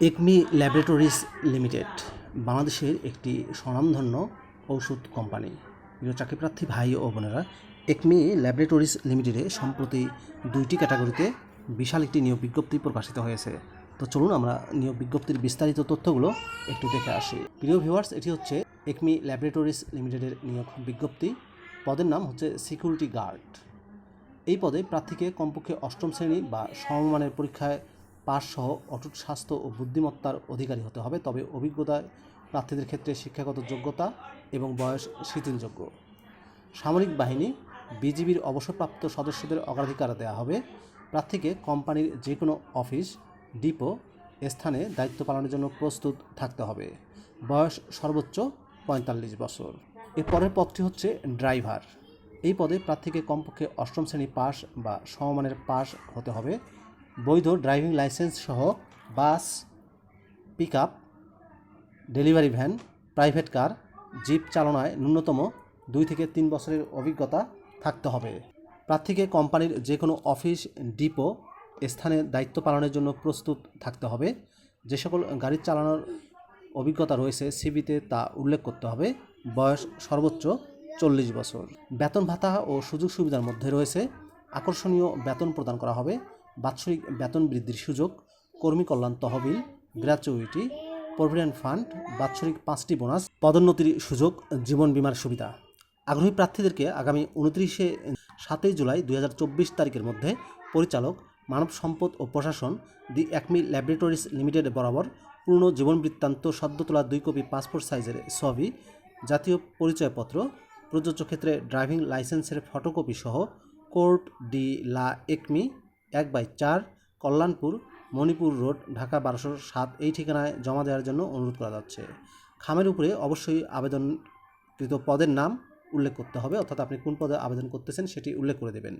Acme laboratories limited, বাংলাদেশের একটি স্বনামধন্য ঔষধ কোম্পানি। প্রিয় চাকরিপ্রার্থী ভাই ও বোনেরা, একমি ল্যাবরেটরিজ লিমিটেডে সম্প্রতি দুইটি ক্যাটাগরিতে বিশাল একটি নিয়োগ বিজ্ঞপ্তি প্রকাশিত হয়েছে। তো চলুন আমরা নিয়োগ বিজ্ঞপ্তির বিস্তারিত তথ্যগুলো একটু দেখে আসি। প্রিয় ভিউয়ার্স, এটি হচ্ছে একমি ল্যাবরেটরিজ লিমিটেডের নিয়োগ বিজ্ঞপ্তি। পদের নাম হচ্ছে সিকিউরিটি গার্ড। এই পদে প্রার্থীকে কমপক্ষে অষ্টম শ্রেণি বা সমমানের পরীক্ষায় পাস সহ অটুট স্বাস্থ্য ও বুদ্ধিমত্তার অধিকারী হতে হবে। তবে অভিজ্ঞতায় প্রার্থীদের ক্ষেত্রে শিক্ষাগত যোগ্যতা এবং বয়স শিথিলযোগ্য। সামরিক বাহিনী, বিজিবির অবসরপ্রাপ্ত সদস্যদের অগ্রাধিকার দেওয়া হবে। প্রার্থীকে কোম্পানির যে কোনো অফিস, ডিপো স্থানে দায়িত্ব পালনের জন্য প্রস্তুত থাকতে হবে। বয়স সর্বোচ্চ পঁয়তাল্লিশ বছর। এর পরের পদটি হচ্ছে ড্রাইভার। এই পদে প্রার্থীকে কমপক্ষে অষ্টম শ্রেণি পাস বা সমমানের পাস হতে হবে। বৈধ ড্রাইভিং লাইসেন্স সহ bus pickup delivery van, private car, jeep চালনায় ন্যূনতম দুই থেকে তিন বছরের অভিজ্ঞতা থাকতে হবে। প্রার্থীকে কোম্পানির যে কোনো অফিস, ডিপো স্থানে দায়িত্ব পালনের জন্য প্রস্তুত থাকতে হবে। যে সকল গাড়ি চালানোর অভিজ্ঞতা রয়েছে সিবিতে তা উল্লেখ করতে হবে। বয়স সর্বোচ্চ চল্লিশ বছর। বেতন ভাতা ও সুযোগ সুবিধার মধ্যে রয়েছে। আকর্ষণীয় বেতন প্রদান করা হবে। বাৎসরিক বেতন বৃদ্ধির সুযোগ, কর্মী কল্যাণ তহবিল, গ্র্যাচুইটি, প্রভিডেন্ট ফান্ড, বাৎসরিক পাঁচটি বোনাস, পদোন্নতির সুযোগ, জীবন বিমার সুবিধা। আগ্রহী প্রার্থীদেরকে আগামী উনত্রিশে সাতই জুলাই দুই হাজার চব্বিশ তারিখের মধ্যে পরিচালক, মানব সম্পদ ও প্রশাসন, দি একমি ল্যাবরেটরিজ লিমিটেড বরাবর পূর্ণ জীবন বৃত্তান্ত সদ্য তোলা দুই কপি পাসপোর্ট সাইজের ছবি, জাতীয় পরিচয়পত্র, প্রযোজ্য ক্ষেত্রে ড্রাইভিং লাইসেন্সের ফটোকপি সহ কোর্ট ডি লা একমি এক বাই চার কল্যাণপুর, মণিপুর রোড, ঢাকা বারোশো সাত, এই ঠিকানায় জমা দেওয়ার জন্য অনুরোধ করা যাচ্ছে। খামের উপরে অবশ্যই আবেদনকৃত পদের নাম উল্লেখ করতে হবে, অর্থাৎ আপনি কোন পদে আবেদন করতেছেন সেটি উল্লেখ করে দেবেন।